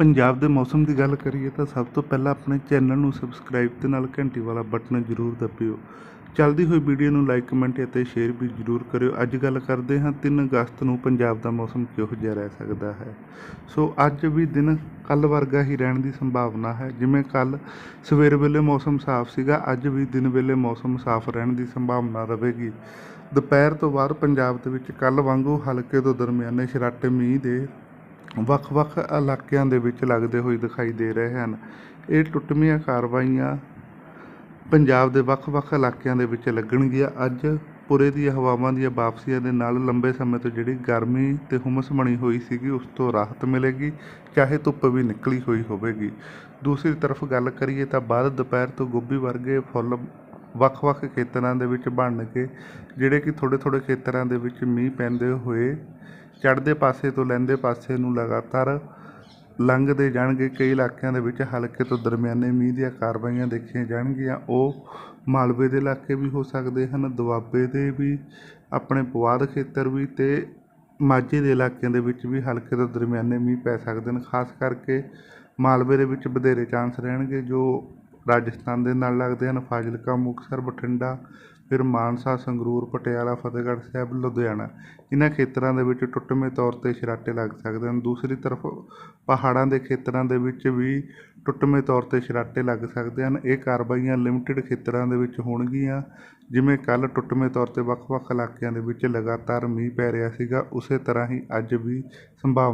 ਪੰਜਾਬ ਦੇ ਮੌਸਮ ਦੀ ਗੱਲ ਕਰੀਏ ਤਾਂ ਸਭ ਤੋਂ ਪਹਿਲਾਂ ਆਪਣੇ ਚੈਨਲ ਨੂੰ ਸਬਸਕ੍ਰਾਈਬ ਤੇ ਨਾਲ ਘੰਟੀ ਵਾਲਾ ਬਟਨ ਜ਼ਰੂਰ ਦਬਿਓ। ਚੱਲਦੀ ਹੋਈ ਵੀਡੀਓ ਨੂੰ ਲਾਈਕ, ਕਮੈਂਟ ਅਤੇ ਸ਼ੇਅਰ ਵੀ ਜ਼ਰੂਰ ਕਰਿਓ। ਅੱਜ ਗੱਲ ਕਰਦੇ ਹਾਂ 3 ਅਗਸਤ ਨੂੰ ਪੰਜਾਬ ਦਾ ਮੌਸਮ ਕਿਹੋ ਜਿਹਾ ਰਹਿ ਸਕਦਾ ਹੈ। ਸੋ ਅੱਜ ਵੀ ਦਿਨ ਕੱਲ ਵਰਗਾ ਹੀ ਰਹਿਣ ਦੀ ਸੰਭਾਵਨਾ ਹੈ। ਜਿਵੇਂ ਕੱਲ ਸਵੇਰ ਵੇਲੇ ਮੌਸਮ ਸਾਫ਼ ਸੀਗਾ, ਅੱਜ ਵੀ ਦਿਨ ਵੇਲੇ ਮੌਸਮ ਸਾਫ਼ ਰਹਿਣ ਦੀ ਸੰਭਾਵਨਾ ਰਹੇਗੀ। ਦੁਪਹਿਰ ਤੋਂ ਬਾਅਦ ਪੰਜਾਬ ਦੇ ਵਿੱਚ ਕੱਲ ਵਾਂਗੂ ਹਲਕੇ ਤੋਂ ਦਰਮਿਆਨੇ ਸ਼ਰਾਟੇ, ਮੀਂਹ ਦੇ ਵੱਖ-ਵੱਖ ਇਲਾਕਿਆਂ ਦੇ ਵਿੱਚ ਲੱਗਦੇ ਹੋਏ ਦਿਖਾਈ ਦੇ ਰਹੇ ਹਨ। ਇਹ ਟੁੱਟਵੀਆਂ ਕਾਰਵਾਈਆਂ ਪੰਜਾਬ ਦੇ ਵੱਖ-ਵੱਖ ਇਲਾਕਿਆਂ ਦੇ ਵਿੱਚ ਲੱਗਣਗੀਆਂ। ਅੱਜ ਪੁਰੇ ਦੀ ਹਵਾਵਾਂ ਦੀਆਂ ਵਾਪਸੀਆਂ ਦੇ ਨਾਲ ਲੰਬੇ ਸਮੇਂ ਤੋਂ ਜਿਹੜੀ ਗਰਮੀ ਤੇ ਹੁਮਸ ਬਣੀ ਹੋਈ ਸੀਗੀ, ਉਸ ਤੋਂ ਰਾਹਤ ਮਿਲੇਗੀ, ਚਾਹੇ ਧੁੱਪ ਵੀ ਨਿਕਲੀ ਹੋਈ ਹੋਵੇਗੀ। ਦੂਸਰੀ ਤਰਫ ਗੱਲ ਕਰੀਏ ਤਾਂ ਬਾਅਦ ਦੁਪਹਿਰ ਤੋਂ ਗੋਭੀ ਵਰਗੇ ਫੁੱਲ ਵੱਖ-ਵੱਖ ਖੇਤਰਾਂ ਦੇ ਵਿੱਚ ਬਣ ਕੇ, ਜਿਹੜੇ ਕਿ ਥੋੜੇ-ਥੋੜੇ ਖੇਤਰਾਂ ਦੇ ਵਿੱਚ ਮੀਂਹ ਪੈਂਦੇ ਹੋਏ ਚੜ੍ਹਦੇ ਪਾਸੇ ਤੋਂ ਲਹਿੰਦੇ ਪਾਸੇ ਨੂੰ ਲਗਾਤਾਰ ਲੰਘਦੇ ਜਾਣਗੇ। ਕਈ ਇਲਾਕਿਆਂ ਦੇ ਵਿੱਚ ਹਲਕੇ ਤੋਂ ਦਰਮਿਆਨੇ ਮੀਂਹ ਦੀਆਂ ਕਾਰਵਾਈਆਂ ਦੇਖੀਆਂ ਜਾਣਗੀਆਂ। ਉਹ ਮਾਲਵੇ ਦੇ ਇਲਾਕੇ ਵੀ ਹੋ ਸਕਦੇ ਹਨ, ਦੁਆਬੇ ਦੇ ਵੀ, ਆਪਣੇ ਪੁਆਧ ਖੇਤਰ ਵੀ ਤੇ ਮਾਝੇ ਦੇ ਇਲਾਕਿਆਂ ਦੇ ਵਿੱਚ ਵੀ ਹਲਕੇ ਤੋਂ ਦਰਮਿਆਨੇ ਮੀਂਹ ਪੈ ਸਕਦੇ ਹਨ। ਖਾਸ ਕਰਕੇ ਮਾਲਵੇ ਦੇ ਵਿੱਚ ਵਧੇਰੇ ਚਾਂਸ ਰਹਿਣਗੇ ਜੋ ਰਾਜਸਥਾਨ ਦੇ ਨਾਲ ਲੱਗਦੇ ਹਨ। ਫਾਜ਼ਿਲਕਾ, ਮੁਕਤਸਰ, ਬਠਿੰਡਾ, ਫਿਰ ਮਾਨਸਾ, ਸੰਗਰੂਰ, ਪਟਿਆਲਾ, ਫਤਿਹਗੜ੍ਹ ਸਾਹਿਬ, ਲੁਧਿਆਣਾ। ਇਹਨਾਂ ਖੇਤਰਾਂ ਦੇ ਵਿੱਚ ਟੁੱਟਵੇਂ ਤੌਰ 'ਤੇ ਛਰਾਟੇ ਲੱਗ ਸਕਦੇ ਹਨ। ਦੂਸਰੀ ਤਰਫ ਪਹਾੜਾਂ ਦੇ ਖੇਤਰਾਂ ਦੇ ਵਿੱਚ ਵੀ ਟੁੱਟਵੇਂ ਤੌਰ 'ਤੇ ਛਰਾਟੇ ਲੱਗ ਸਕਦੇ ਹਨ। ਇਹ ਕਾਰਵਾਈਆਂ ਲਿਮਟਿਡ ਖੇਤਰਾਂ ਦੇ ਵਿੱਚ ਹੋਣਗੀਆਂ। ਜਿਵੇਂ ਕੱਲ ਟੁੱਟਵੇਂ ਤੌਰ 'ਤੇ ਵੱਖ-ਵੱਖ ਇਲਾਕਿਆਂ ਦੇ ਵਿੱਚ ਲਗਾਤਾਰ ਮੀਂਹ ਪੈ ਰਿਹਾ ਸੀਗਾ, ਉਸੇ ਤਰ੍ਹਾਂ ਹੀ ਅੱਜ ਵੀ ਸੰਭਾਵਨਾ